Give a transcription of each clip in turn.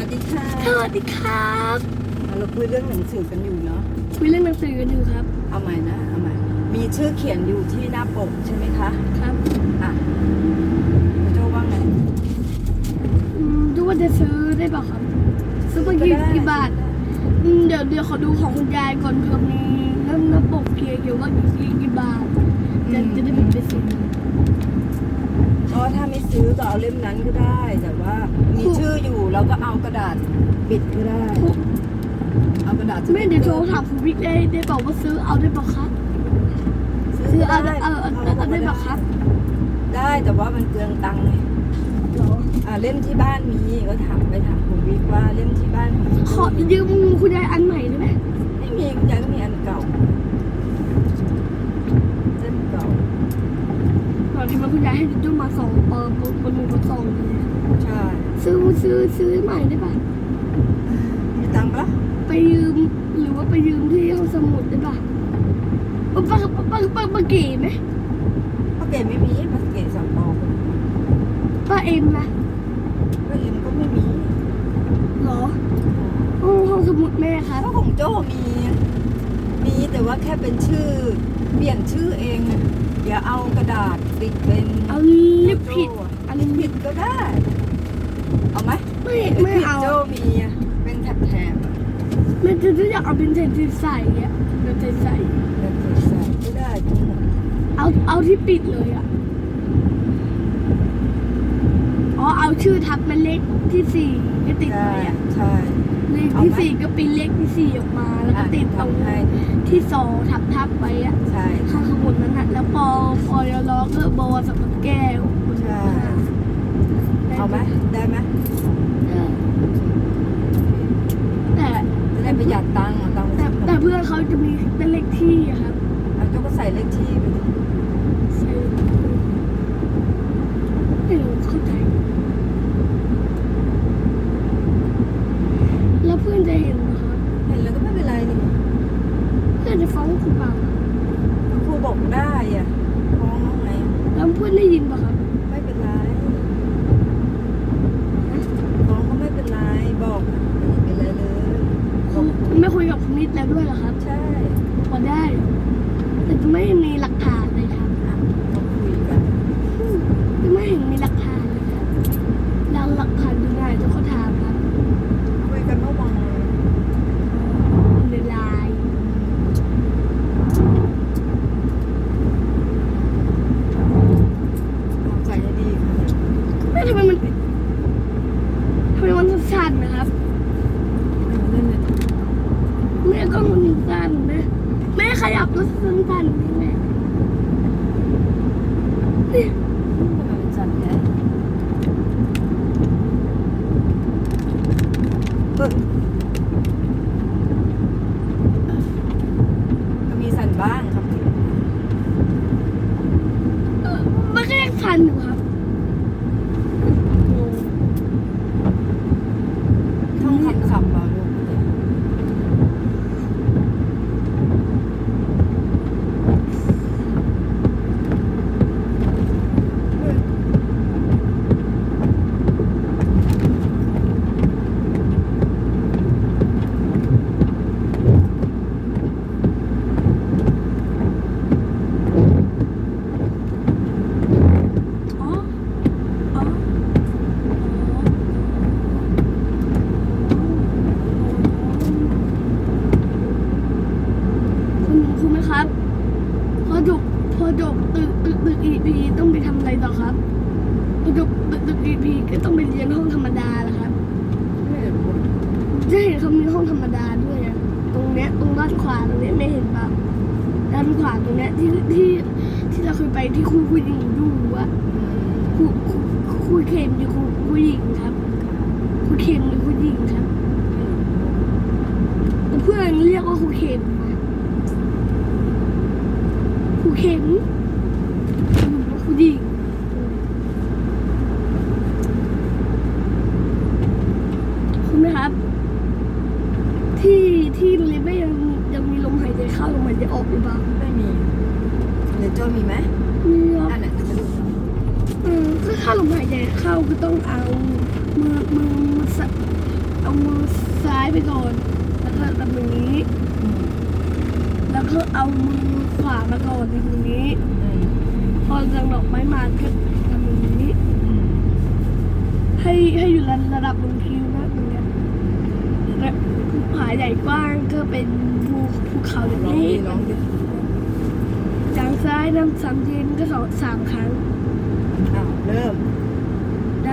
วัสดีค่ะสวัสดีครับเราคุยเรื่องหนังสือกันอยู่เนาะคุยเรื่องหนังสือกันอยู่ครับ เอาใหม่นะเอาใหม่มีชื่อเขียนอยู่ที่หน้าปกใช่ไหมคะ ครับอะคุณโจว่าไงอืมดูว่าจะซื้อได้เปล่าครับซื้อมากี่กี่บาทอืมเดี๋ยวเดี๋ยวขอดูของคุณยายก่อนเผื่อมีเรื่องหน้าปกเกี่ยวเกี่ยวว่ากี่กี่บาทจะจะได้ไปไปซื้อ เพราะถ้าไม่ซื้อก็เอาเล่มนั้นก็ได้ แต่ว่ามีชื่ออยู่เราก็เอากระดาษปิดก็ได้ เอากระดาษแม่เดี๋ยวโทรถามคุณวิกได้ได้บอกว่าซื้อเอาได้เปล่าครับซื้อเอาได้เอาเอาเอาเอาได้เปล่าครับได้แต่ว่ามันเปลืองตังค์ไงเหรออ่าเล่มที่บ้านมีก็ถามไปถามคุณวิกว่าเล่มที่บ้านมีขอยืมคุณยายอันใหม่ได้ไหมไม่มีคุณยายก็มีอันเก่าเล่มเก่า ตอนที่มันคุณยายให้จุ้มาสองเปอร์ปนหนึ่งปนสองเลยใช่ซื้อซื้อซื้อใหม่ได้ปะมีตังค์ปะไปยืมหรือว่าไปยืมที่ห้องสมุดได้ปะป้าป้าป้าป้าป้าป้าเก๋ไหมป้าเก๋ไม่มีป้าเก๋สองปอกป้าเอ็มนะป้าเอ็มก็ไม่มีเหรอห้องห้องสมุดแม่ครับถ้าของโจ้มี มีแต่ว่าแค่เป็นชื่อ เปลี่ยนชื่อเองอย่าเอากระดาษติดเป็นเอาลิปผิดอันลิปผิดก็ได้ เอาไหมไม่ไม่เอาโจ้มีเป็นแถบๆอะแม่จะจะอยากเอาเป็นเศษใสๆอะเป็นใสใสแบบใส่ก็ได้ทั้งหมดๆเอาเอาที่ปิดเลยอะอ๋อ เอาชื่อทับเป็นเลขที่สี่ก็ติดใช่ไว้อะใช่เลขที่สี่ก็ปริ้นเลขที่สี่ออกมา แล้วก็ติดตรงทำให้ที่สองทับทับๆไว้อะใช่ข้างข้างบนนั้นน่ะแล้วพอพอยล้อก็บอสำหรับแก้วใช่เอาไหมได้ไหมเออแต่จะได้ประหยัดตังค์อะตังค์แต่แต่เพื่อนเขาจะมีเป็นเลขที่อะครับเอาโจ้ก็ใส่เลขที่ไปดิใช่ไม่รู้เข้าใจ แล้วเพื่อนจะเห็นนะครับเห็นแล้วก็ไม่เป็นไรนี่เพื่อนจะฟ้องคุณเปล่าครูบอกได้อะฟ้องน้องไง แล้วเพื่อนได้ยินป่ะครับ ไม่เป็นไรฟ้องก็ไม่เป็นไรบอกไม่เป็นไรเลยบอก คุณไม่คุยกับคุณนิดแล้วด้วยเหรอครับ ใช่ พอได้ แต่จะไม่มีหลักฐานเลยครับ อะเขาคุยกัน จะไม่เห็นมีหลักฐานเลยครับแล้วหลักฐานอยู่ไหนเจ้าเขาถามครับ คุยกันเมื่อวาน ในไลน์ เอาใจให้ดีค่ะ ไม่ทำไมมันทำไมมันสั่นนะครับ เล่นเลย แม่ก็มันสั่นนะแม่ขยับแล้วสั่นสั่นๆแม่เนี่ย ทำไมมันสั่นแค่เฮ้ยก็มีสั่นบ้างครับ เออมันก็ยังสั่นอยู่ครับงง ท่องคำศัพท์เปล่าลูก อ๋ออ๋อคุณคุณไหมครับ พอจบพอจบตึ อีพีต้องไปทำอะไรต่อครับพอจบตึกตึกอีพีก็ต้องไปเรียนห้องธรรมดาแล้วครับไม่เห็นเขามีห้องธรรมดาด้วยอะตรงเนี้ยตรงด้านขวาตรงเนี้ยไม่เห็นเปล่าด้านขวาตรงเนี้ยที่ที่ที่เราเคยไปที่ครูผู้หญิงอยู่อะครูครูครูเข็มอยู่ครูผู้หญิงครับครูเข็มอยู่ผู้หญิงครับแต่เพื่อนเรียกว่าครูเข็มครูเข็มครูหญิงคุณไหมครับ ที่ที่โรงเรียนไม่ยังยังมีลมหายใจเข้าลมหายใจออกหรือเปล่า ไม่มีเดี๋ยวโจมีไหม มีครับ อันไหนจะมาดู เออถ้าเข้าลมหายใจเข้า ก็ต้องเอามือมือมือสะเอามือซ้ายไปก่อน แล้วก็ทำอย่างนี้ แล้วก็เอามือขวามาก่อนทำอย่างนี้ พอจังดอกไม้มาก็ทำอย่างนี้ ให้ให้อยู่ระดับลงคิวนะตรงเนี้ยและภูผาใหญ่กว้างก็เป็นภูภูเขาลองเล็ดิกลองดิๆจางซ้ายน้ำสามเย็นก็สองสามครั้งอ้าวเริ่ม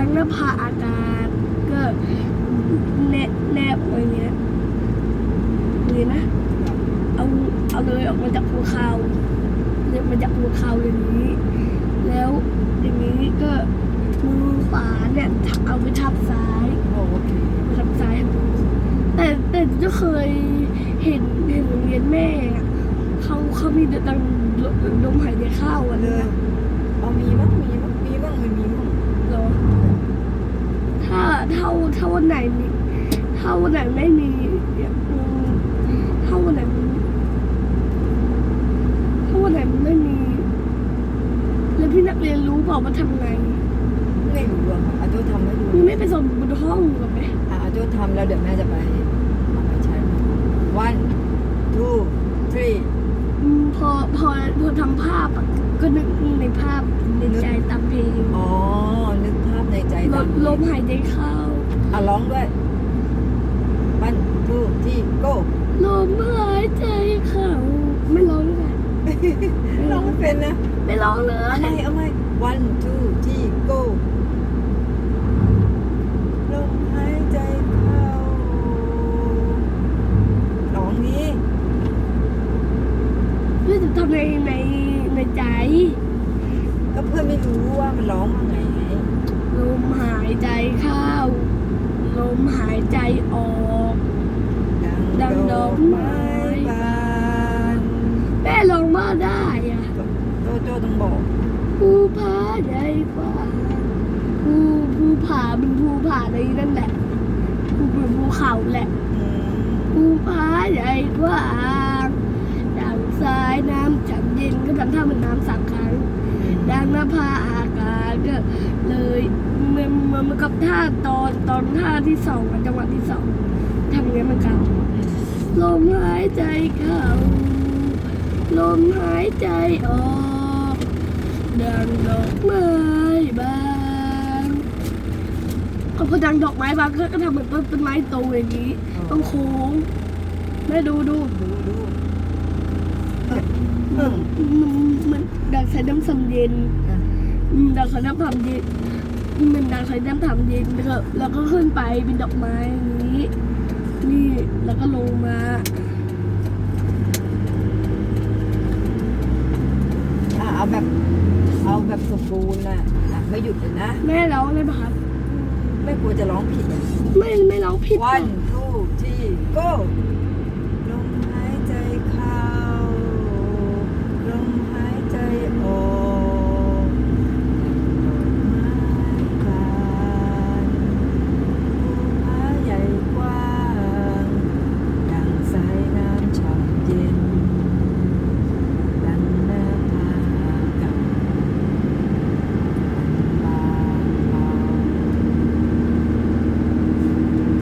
ดังน้าผาอากาศก็แนบแนบไว้เนี้ยนี่นะ เอาเอาเลยออกมาจากภูเขาเนี่ยมาจากภูเขาอย่างนี้ แล้วอย่างนี้ก็มือขวาเนี่ยเอาไปทับซ้ายโอเคทับซ้ายแต่แต่ก็เคยเห็นเห็นโรงเรียนแม่เขาเขามีดังดมหายใจเข้าอะเลเลยยเอามีมั้งมีมั้งมีมั้งไม่มีมั้ง เหรอถ้า ถ้าถ้าวันไหนมีถ้าวันไหนไม่มีเนี่ยอืมถ้าวันไหนมีถ้าวันไหนไม่มี แล้วพี่นักเรียนรู้เปล่าว่าทำไงไม่รู้อะค่ะอาโจทำให้ดูมึงไม่ไปส่งบนห้องหรอไหมอะอาโจทำแล้วเดี๋ยวแม่จะไปเอาไปใช้ one two three อืมพอพอพอทำภาพอะก็นึกในภาพในใจตามเพลงอ๋อนึกภาพ ในใจลตามมลมหายใจเข้าอะร้องด้วย one two three go ลมหายใจเข้าไม่ร้องเลย ร้องไม่เป็นนะไม่ร้องเลยเอาไหมเอาไหม one two three go ลมหายใจเข้าร้องนี้เพื่อจะทำในในในใจ ก็เพื่อนไม่รู้ว่ามันร้องว่าไงไงลมหายใจเข้า ลมหายใจออก ดังดอกไม้บานแม่ลองมาได้อะโจโจต้องบอกภูผาใหญ่กว่าภูภูผาเป็นภูผาในนั่นแหละภูเป็นภูเขาแหละอืมภูผาใหญ่กว่าดังซ้ายน้ำฉันเย็นก็ทำท่าเหมือนน้ำสามครั้งดังหน้าผาอา กาศก็เลยมันมันมันกับท่าตอนตอนท่าที่สองกับจังหวะที่สองทำอย่างนี้เหมือนกันลมหายใจเข้าลมหายใจออกดังดอกไม้บานก็พอดังดอกไม้บานก็ก็ทำเหมือนต้นต้นไม้โตอย่างนี้ ต้องโค้งแม่ดูดูดูดูเออเออมันมันดังใส่น้ำสำเย็น อะอืมดังใส่น้ำทำเย็นมันดังใส่น้ำทำเย็นแล้วก็แล้วก็ขึ้นไปเป็นดอกไม้อย่างนี้ นี่แล้วก็ลงมาอะเอาแบบ เอาแบบสมบูรณ์น่ะอะไม่หยุดเลยนะ แม่ร้องเลยปะครับไม่กลัวจะร้องผิดอะไม่ไม่ร้องผิดหรอก one two three go ลมหายใจเข้า ลมหายใจออกดอกไม้บานภูผาใหญ่กว้างดังสายน้ำฉ่ำเย็น ดังหน้าผากับบานเบา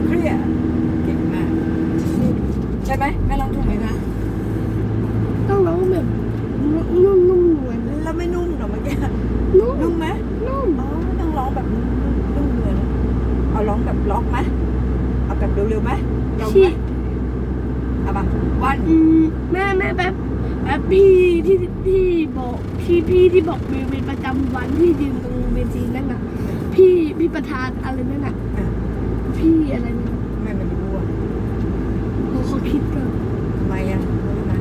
เครียดเก่งมาก ใช่ไหมแม่ลองถูกไหมคะ ต้องร้องแบบนุ่มนุ่มนุ่มนวล แล้วไม่นุ่มเหรอเมื่อกี้ นุ่ม นุ่มไหม นุ่ม อ๋อต้องร้องแบบนุ่มนุ่มเหมือนเอาร้องแบบล็อกไหมเอาแบบเร็วๆไหม ลองไหที่มเอาปะวันอืมแม่แม่แป๊บแป๊บพี่ที่ที่บอกพี่พี่ที่บอกเวรประจำวันที่ยืนตรงเวทีนั่นน่ะ พี่พี่ประธานอะไรนั่นน่ะอะพี่อะไรนั่นน่ะไม่มันรู้อะเขาเขาคิดก่อนทำไมอะรู้ไหม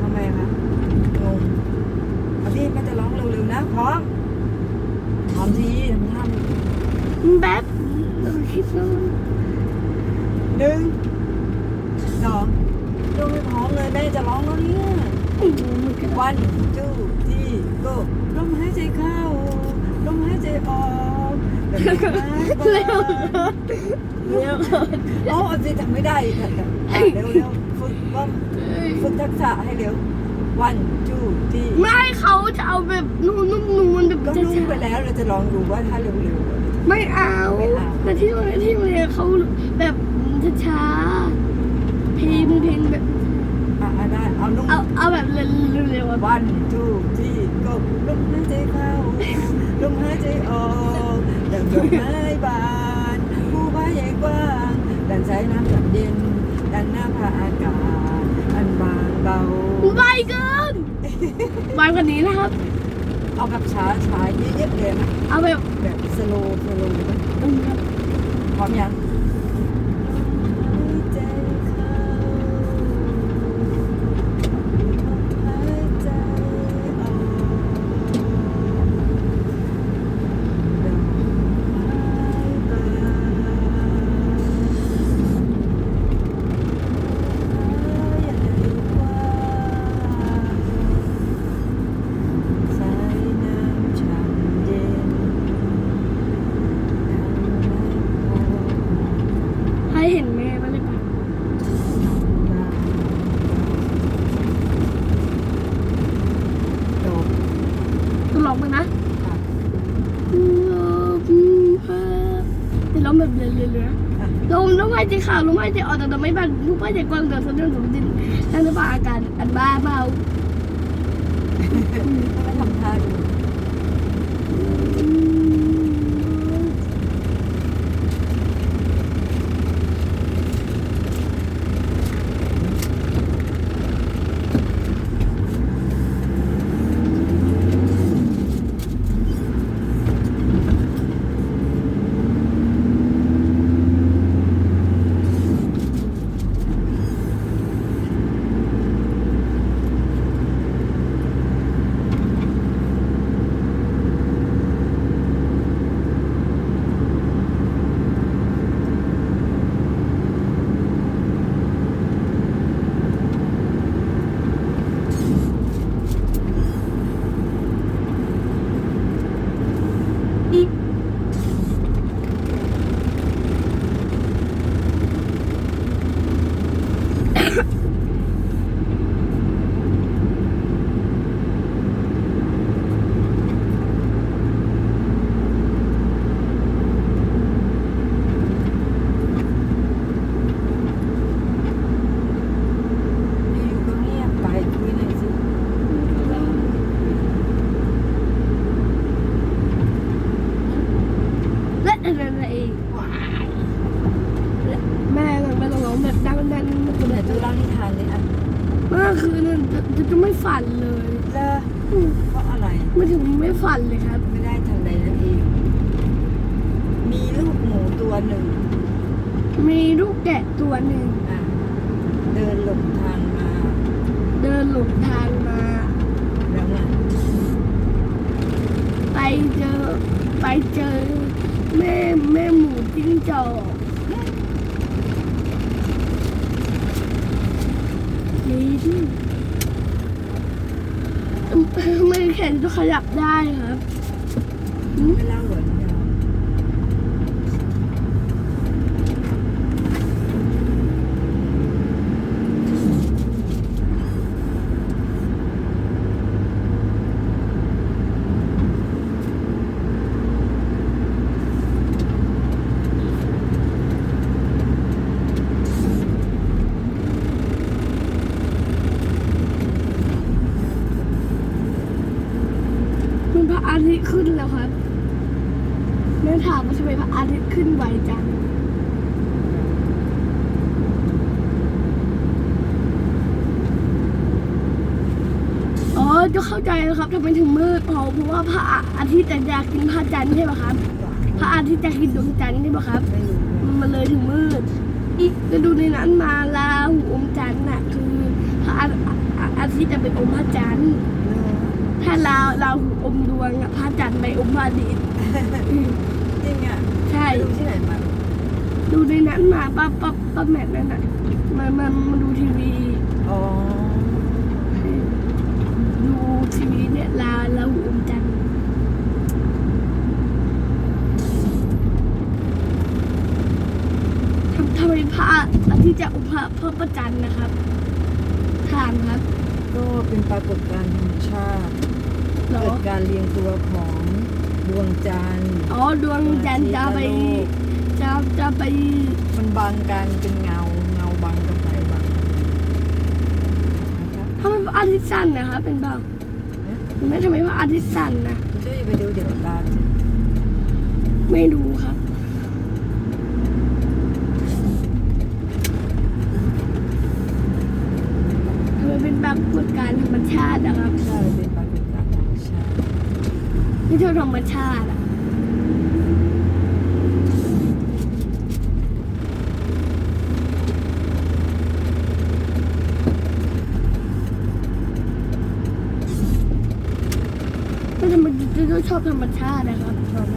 ทำไมอะคะงงเอาที่แม่จะร้องเร็วๆนะพร้อมพร้อมทีทำท่า แป๊บเราคิดก่อน หนึ่งสองดูไม่พร้อมเลยแม่จะร้องแล้วเนี่ย อืม มันก็วันจูที่โกลมหายใจเข้าลมหายใจออกลมหายใจเร็วเข้าเร็วโอ้เอาสิทำไม่ได้ค่ะแต่เร็วเร็วฝึกว่าฝึกทักษะให้เร็ววันจูที่ไม่ให้เขาจะเอาแบบนุ่มนุ่มนูนแบบก็จะรู้ไปแล้วเราจะลองดูว่าถ้าเร็วๆไม่เอาไม่เอาแต่ที่โรงเรียนที่โรงเรียนเขาแบบช้าๆเพลงเพลงแบบอะอะได้ เอานุ่มเอาเอาแบบเร็วๆอะวันจูที่ก็ลมหายใจเข้าลมหายใจออกดังดอกไม้บานผู้ว่าใหญ่กว้างดันสายน้ำกับเย็นดันหน้าผาอากาศอันบางเบาไวเกินไวกว่านี้นะครับ เอาแบบช้าช้าๆเยอะๆเลยนะเอาแบบแบบสโลว์สโลว์นะอืมครับพร้อมยังหายใจเข้าหายใจออกดอกไม้บานหายใจกว้างสายน้ำช่ำเย็น ให้เห็นแม่บ้างเลยปะ จบ ต้องร้องไปนะ ค่ะ เดี๋ยวร้องแบบเรื่อยๆลม ลมหายใจเข้าลมหายใจออกแต่เราไม่บันลมหายใจกว้างเดินสะดุ้งสะดินนั่นหรือเปล่าอาการอันบ้าเบาไม่ทำท่าดู อยู่ก็เงียบไปคุยหน่อยสิ และอะไรเองแม่มันไม่ต้องร้องแบบดังดังมันจะ เดี๋ แบ ยว บ จะเล่านิทานเลยอะ เมื่อคืนนั้นจะจะไม่ฝันเลย เลอเพราะอะไร ไม่ ถึงไม่ฝันเลยครับ ไม่ได้ทันใดนั่นเองมีลูกหมูตัวหนึ่งมีลูกแกะตัวหนึ่งอะเดินหลงทางมาเดินหลงทางมา แล้วไงไปเจอไปเจอ แม่แม่หมูจิ้งจอกนี่ ดิทำไมแขนจะขยับได้ครับ ไม่เล่าเหรอเนี่ย มันพระอาทิตย์ขึ้นแล้วครับแม่ถามว่าทำไมพระอาทิตย์ขึ้นไวจัง อ๋อ จะเข้าใจแล้วครับทำไมถึงมืดเพราะเพราะว่าพระอาทิตย์จะอยากกินพระจันทร์ใช่ไหมครับพระอาทิตย์จะกินดวงจันทร์ใช่ไหมครับไม่รู้เนี่ยมันเลยถึงมืดอีกจะดูในนั้นมาลาหูอมจันทร์น่ะคือพระอาอาอาทิตย์จะเป็นอมพระจันทร์เนอะถ้าลาลาหูอมดวงอะพระจันทร์ไปอมพระอาทิตย์อืมจริงอะใช่ไปดูที่ไหนมาดูในนั้นมาป้าป้าป้าแมทนั่นน่ะมันมันมาดูทีวีอ๋อ ดูทีวีเนี่ยลาลาหูอมจันทร์ทำทำไมพระอาทิตย์จะอมพระพระประจันทร์นะครับถามครับก็เป็นปรากฏการณ์ธรรมชาติเหรอเกิดการเรียงตัวของดวงจันทร์อ๋อดวงจันทร์จะไปจะจะไปมันบังกันเป็นเงาเงาบังกันไปบังนะครับ ทำไมพระอาทิตย์สั้นนะครับเป็นบาง ไม่ทำไมพระอาทิตย์สั้นนะคุณช่วยไปดูเดี๋ยวตามไม่รู้ครับทำไมเป็นปรากฏการณ์ธรรมชาตินะครับใช่เป็นปรากฏการณ์ธรรมชาติไม่ใช่ธรรมชาติอะ ไม่ ทำไมถึงชอบธรรมชาตินะครับชอบไหม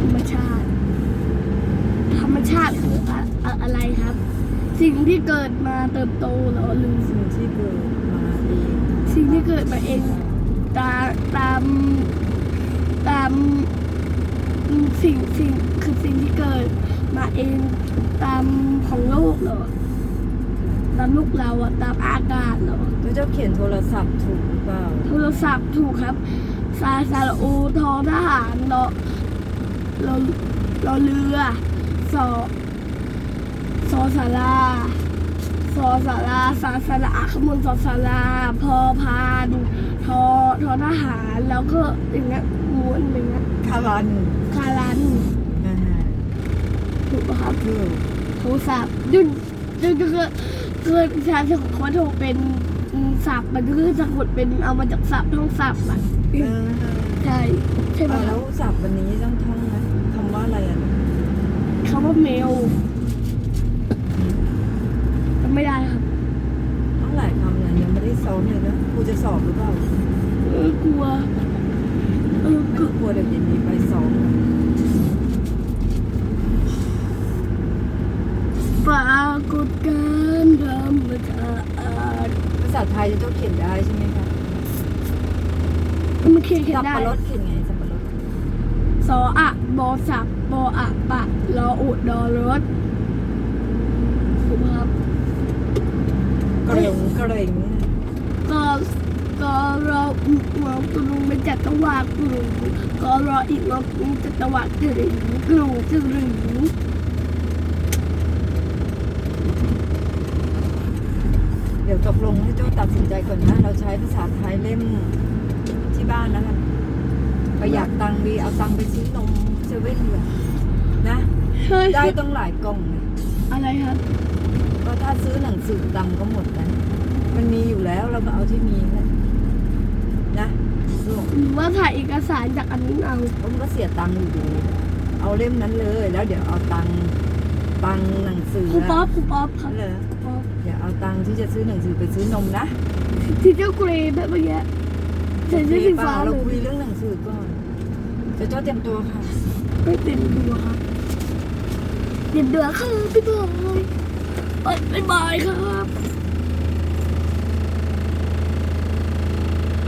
ธรรมชาติ ธรรมชาติคืออะอะอะไรครับ สิ่งที่เกิดมาเติบโตเหรอหรือสิ่งที่เกิดมาเองสิ่งที่เกิดมาเองตาตามตามอืมสิ่งสิ่งคือสิ่งที่เกิดมาเองตามของโลกเหรอตามลูกเราอะตามอากาศเหรอแล้วเจ้าเขียนโทรศัพท์ถูกหรือเปล่า โทรศัพท์ถูกครับ ซาซาโอทอทหารรอรอรอเรือสอสอสาราสอสาราสาสาราขมลสอสาราพอพานทอทอทหารแล้วก็อย่างเงี้ยม้วนอย่างเงี้ยคารันคารันอ่าฮะถูกปะครับถูกโทรศัพท์ยุ่นยุ่นก็คือคือประชาชนของเขาโทรเป็นศัพท์มันก็คือสะกดเป็นเอามาจากศัพท์ท่องศัพท์อะเออ ใช่ใช่ไหมอ่าคแล้รับวศัพท์วันนี้ต้องท่องไหมคำว่าอะไรอะ คำว่าเมลจำไม่ได้ครับ ต้องหลายคำนะยังไม่ได้ซ้อมเลยนะครูจะสอบหรือเปล่า เออกลัวเออ ไม่ กลัว ต้องกลัวเดี๋ยวเย็นนี้ไปซ้อม ปรากฏการณ์ธรรมชาติ ภาษาไทยจะต้องเขียนได้ใช่ไหมคะ มันเขียนเขีย สันบได้ปะรดเขียนไงสับปะรดสออะบอสับบออะปะรออุดดอรถถูกไหมครับกระงกระเหรงก็ก็รออีกงอกรุงไม่จัดตะวากรุงก็รออีกงอกรุงจัดตะวากกรึงกรุงกรึงเดี๋ยวตกลงให้โจ้ตัดสินใจก่อนนะ เราใช้ภาษาไทยเล่ม ที่บ้านนะคะประหยัดตังค์ดีเอาตังค์ไปซื้อนมเซเว่นเลยนะเฮ้ยได้ต้องหลายกล่องเลยอะไรครับก็ถ้าซื้อหนังสือตังค์ก็หมดนะมันมีอยู่แล้วเราก็เอาที่มีนะนะลูกหรือว่าถ่ายเอกสารจากอันนี้เอาผมก็เสียตังค์อยู่ดีเอาเล่มนั้นเลย แล้วเดี๋ยวเอาตังค์ตังค์หนังสือครูป๊อปครูป๊อปครับนั่นเลยครูป๊อปอย่าเอาตังค์ที่จะซื้อหนังสือไปซื้อนมนะที่เจ้าเกรย์แบบเมื่อกี้ ใส่เสื้อสีฟ้าเราเลคุยยเรื่องหนังสือก่อนจะเจ้าเตรียมตัวค่ะไม่เต็มตัวครับเต็มตัวคือพี่บอยบ๊ายบายครับ